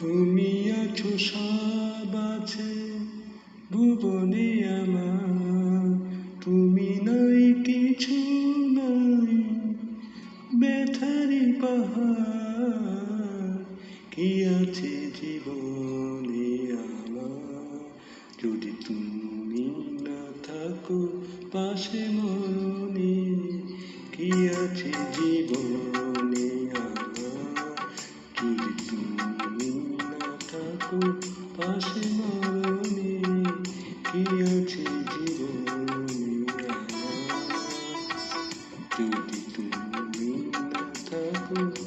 তুমি আছো সব আছে, ভুবনে আমার। তুমি নাই, কিছু নাই, ব্যথারি পাহাড়। কি আছে জীবনে আমার? যদি তুমি না থাকো পাশে মনে, কি আছে জীবনে Mm-hmm.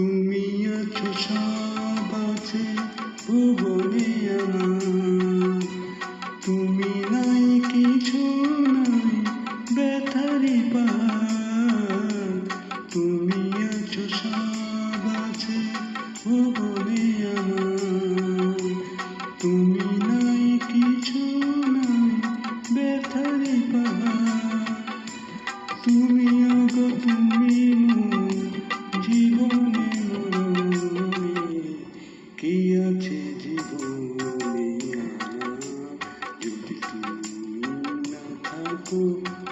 তুমি আছো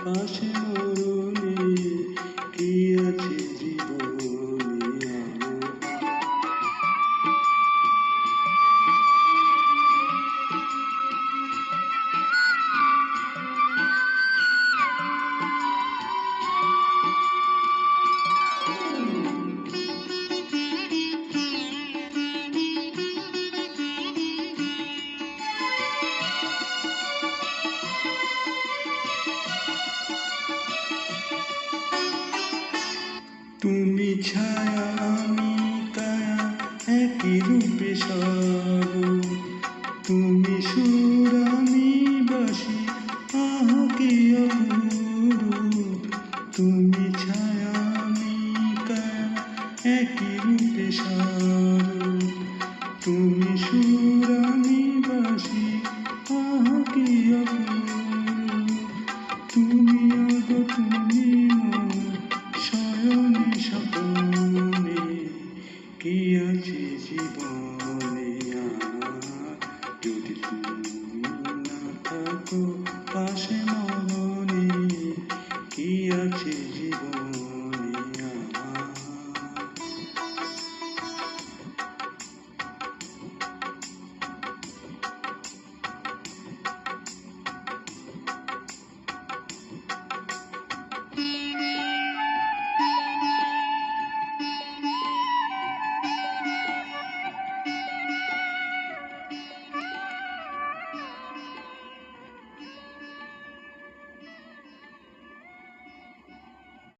পাশে মরণে কি তুমি ছায়া, আমি কায়া একই রূপে সব। তুমি সুর, আমি বাসি আহকে কি তুমি ছায়া, আমি কায়া একই রূপে সব। তুমি না থাকো পাশে না